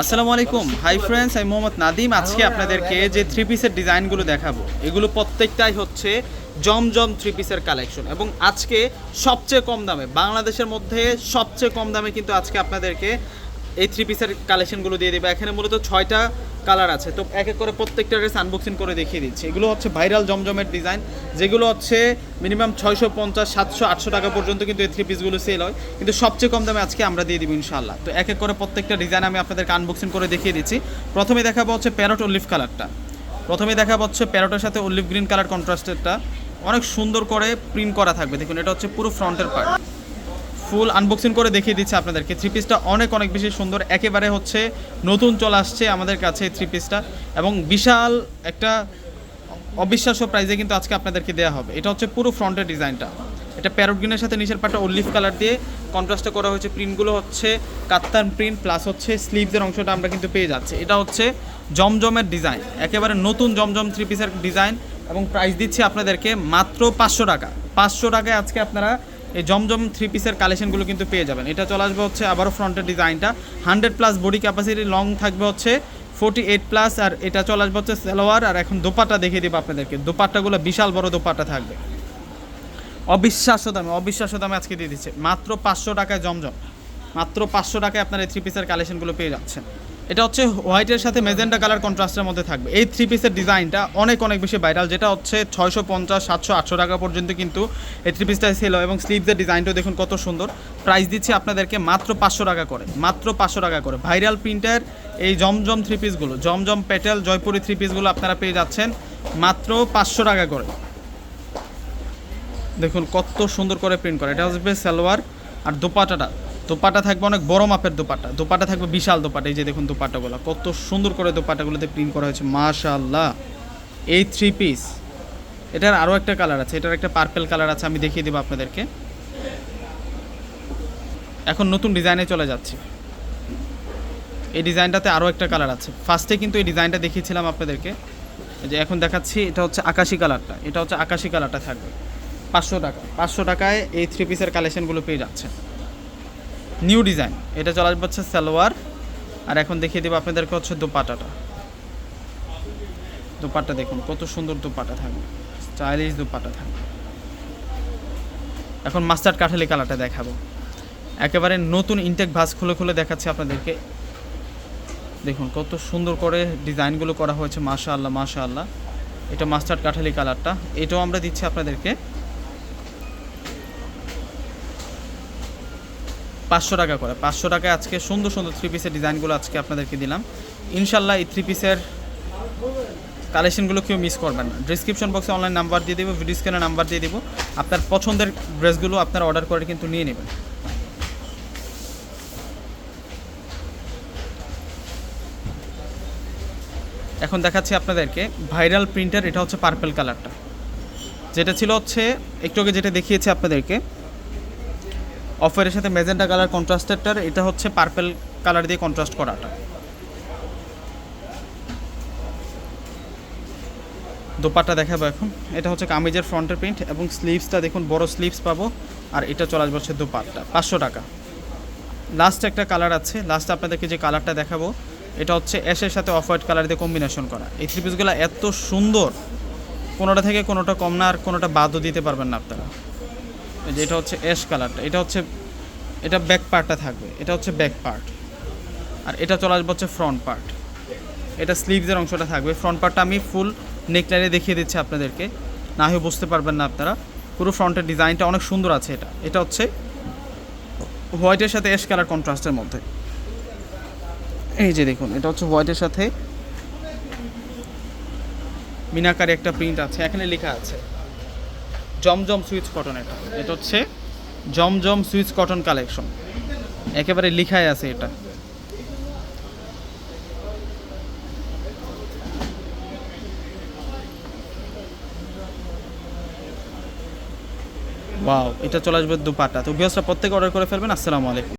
আসসালামু আলাইকুম। Hi friends আমি মোহাম্মদ নাদিম। আজকে আপনাদেরকে যে থ্রি পিসের ডিজাইনগুলো দেখাবো, এগুলো প্রত্যেকটাই হচ্ছে জমজম থ্রি পিসের কালেকশন এবং আজকে সবচেয়ে কম দামে, বাংলাদেশের মধ্যে সবচেয়ে কম দামে কিন্তু আজকে আপনাদেরকে এই থ্রি পিসের কালেকশনগুলো দিয়ে দেবে। এখানে মূলত ছয়টা কালার আছে। তো এক এক করে প্রত্যেকটা ড্রেস আনবক্সিং করে দেখিয়ে দিচ্ছি। এগুলো হচ্ছে ভাইরাল জমজমের ডিজাইন যেগুলো হচ্ছে মিনিমাম ছয়শো পঞ্চাশ, সাতশো, আটশো টাকা পর্যন্ত কিন্তু এই থ্রি পিসগুলো সেল হয়। কিন্তু সবচেয়ে কম দামে আজকে আমরা দিয়ে দিব ইনশাল্লাহ তো এক এক করে প্রত্যেকটা ডিজাইন আমি আপনাদেরকে আনবক্সিং করে দেখিয়ে দিচ্ছি। প্রথমে দেখাবো হচ্ছে প্যারট অলিভ কালারটা প্রথমে দেখাবো হচ্ছে প্যারটের সাথে অলিভ গ্রিন কালার কন্ট্রাস্টেরটা অনেক সুন্দর করে প্রিন্ট করা থাকবে। দেখুন, এটা হচ্ছে পুরো ফ্রন্টের পার্ট ফুল আনবক্সিং করে দেখিয়ে দিচ্ছে আপনাদেরকে। থ্রি পিসটা অনেক অনেক বেশি সুন্দর। একেবারে হচ্ছে নতুন চলে আসছে আমাদের কাছে থ্রি পিসটা এবং বিশাল একটা অবিশ্বাস্য প্রাইজে কিন্তু আজকে আপনাদেরকে দেওয়া হবে। এটা হচ্ছে পুরো ফ্রন্টের ডিজাইনটা। এটা প্যারট গ্রিনের সাথে নিচের পাটা অলিভ কালার দিয়ে কন্ট্রাস্টে করা হয়েছে। প্রিন্টগুলো হচ্ছে কাত্তান প্রিন্ট প্লাস হচ্ছে স্লিভসের অংশটা আমরা কিন্তু পেয়ে যাচ্ছি। এটা হচ্ছে জমজমের ডিজাইন একেবারে নতুন জমজম থ্রি পিসের ডিজাইন এবং প্রাইস দিচ্ছি আপনাদেরকে মাত্র পাঁচশো টাকা। পাঁচশো টাকায় আজকে আপনারা এই জমজম থ্রি পিসের কালেকশনগুলো কিন্তু পেয়ে যাবেন। এটা চলে আসবে হচ্ছে আবারও ফ্রন্টের ডিজাইনটা hundred plus body capacity long থাকবে হচ্ছে ফোর্টি এইট প্লাস আর এটা চলে আসবে হচ্ছে সালোয়ার। আর এখন দোপাট্টা দেখিয়ে দিব আপনাদেরকে। দোপাট্টাগুলো বিশাল বড় দোপাট্টা থাকবে। অবিশ্বাস্য দামে অবিশ্বাস্য দামে আজকে দিয়ে দিচ্ছে। মাত্র পাঁচশো টাকায় জমজম। মাত্র পাঁচশো টাকায় আপনার এই থ্রি পিসের কালেকশনগুলো পেয়ে যাচ্ছেন। এটা হচ্ছে হোয়াইটের সাথে মেজেন্টা কালার কন্ট্রাস্টের মধ্যে থাকবে। এই থ্রি পিসের ডিজাইনটা অনেক অনেক বেশি ভাইরাল যেটা হচ্ছে ছয়শো পঞ্চাশ, সাতশো, আটশো টাকা পর্যন্ত কিন্তু এই থ্রি পিসটা হয় এবং স্লিভসের ডিজাইনটাও দেখুন কত সুন্দর। প্রাইস দিচ্ছি আপনাদেরকে মাত্র পাঁচশো টাকা করে, মাত্র পাঁচশো টাকা করে। ভাইরাল প্রিন্টের এই জমজম থ্রি পিসগুলো জমজম পেটেল জয়পুরি থ্রি পিসগুলো আপনারা পেয়ে যাচ্ছেন মাত্র পাঁচশো টাকা করে। দেখুন কত সুন্দর করে প্রিন্ট করা। এটা হচ্ছে সালোয়ার আর দোপাটাটা দোপাটা থাকবে অনেক বড় মাপের দোপাটা। দোপাটা থাকবে বিশাল দোপাটা, এই যে দেখুন দোপাটাগুলো। কত সুন্দর করে দোপাটাগুলোতে প্রিন্ট করা হয়েছে, মাশাআল্লাহ। এই থ্রি পিস এটার আরও একটা কালার আছে, এটার একটা পার্পেল কালার আছে, আমি দেখিয়ে দেবো আপনাদেরকে। এখন নতুন ডিজাইনে চলে যাচ্ছি। এই ডিজাইনটাতে আরও একটা কালার আছে। ফার্স্টে কিন্তু এই ডিজাইনটা দেখিয়েছিলাম আপনাদেরকে। যে এখন দেখাচ্ছি, এটা হচ্ছে আকাশি কালারটা এটা হচ্ছে আকাশি কালারটা থাকবে। পাঁচশো টাকা। পাঁচশো টাকায় এই থ্রি পিসের কালেকশনগুলো পেয়ে যাচ্ছে নিউ ডিজাইন। এটা চলে আসবে হচ্ছে সালোয়ার। আর এখন দেখিয়ে দেবো আপনাদেরকে হচ্ছে দোপাটাটা। দোপাট্টা দেখুন, কত সুন্দর দোপাটা থাকবে। স্টাইলিশ দোপাটা থাকবে। এখন মাস্টার্ড কাঠালি কালারটা দেখাবো। একেবারে নতুন ইনটেক ভাস খুলে খুলে দেখাচ্ছি আপনাদেরকে। দেখুন, কত সুন্দর করে ডিজাইনগুলো করা হয়েছে মাশা আল্লাহ মাশা আল্লাহ এটা মাস্টার্ড কাঠালি কালারটা। এটাও আমরা দিচ্ছি আপনাদেরকে। পাঁচশো টাকা করে। পাঁচশো টাকায় আজকে সুন্দর সুন্দর থ্রি পিসের ডিজাইনগুলো আজকে আপনাদেরকে দিলাম। ইনশাল্লাহ এই থ্রি পিসের কালেকশনগুলো কেউ মিস করবেন না। ডিসক্রিপশন বক্সে অনলাইন নাম্বার দিয়ে দেবো ভিডিও স্ক্যানে নাম্বার দিয়ে দেবো। আপনার পছন্দের ড্রেসগুলো আপনারা অর্ডার করে কিন্তু নিয়ে নেবেন। এখন দেখাচ্ছি আপনাদেরকে ভাইরাল প্রিন্টার এটা হচ্ছে পার্পেল কালারটা যেটা ছিল হচ্ছে, একটু আগে যেটা দেখিয়েছি আপনাদেরকে অফারের সাথে মেজেন্টা কালার কন্ট্রাস্টেডটার, এটা হচ্ছে পার্পেল কালার দিয়ে কন্ট্রাস্ট করাটা। দোপাট্টা দেখাবো এখন। এটা হচ্ছে কামিজের ফ্রন্টের প্রিন্ট এবং স্লিভসটা দেখুন, বড় স্লিভস পাবো, আর এটা চলে আসবে হচ্ছে দোপাট্টা, পাঁচশো টাকা। লাস্ট একটা কালার আছে, লাস্ট আপনাদেরকে যে কালারটা দেখাবো, এটা হচ্ছে অ্যাশের সাথে অফ হোয়াইট কালার দিয়ে কম্বিনেশন করা। এই থ্রি পিসগুলো এত সুন্দর, কোনোটা থেকে কোনোটা কম না, আর কোনোটা বাদও দিতে পারবেন না আপনারা। যে এটা হচ্ছে অ্যাশ কালারটা এটা হচ্ছে, এটা ব্যাক পার্টটা থাকবে, এটা হচ্ছে ব্যাক পার্ট আর এটা চলে আসবে হচ্ছে ফ্রন্ট পার্ট এটা স্লিভসের অংশটা থাকবে। ফ্রন্ট পার্টটা আমি ফুল নেকলাইনে দেখিয়ে দিচ্ছি আপনাদেরকে। না হয়ে বুঝতে পারবেন না আপনারা। পুরো ফ্রন্টের ডিজাইনটা অনেক সুন্দর আছে এটা। এটা হচ্ছে হোয়াইটের সাথে অ্যাশ কালার কন্ট্রাস্টের মধ্যে। এই যে দেখুন, এটা হচ্ছে হোয়াইটের সাথে মিনাকারি একটা প্রিন্ট আছে। এখানে লেখা আছে। জমজম সুইচ কটন এটা। এটা হচ্ছে জমজম সুইচ কটন কালেকশন। একেবারে লিখাই আছে এটা। ওয়াও, এটা চলে আসবে দুপাটা তো বিয়াসটা প্রত্যেকে অর্ডার করে ফেলবেন। আসসালামু আলাইকুম।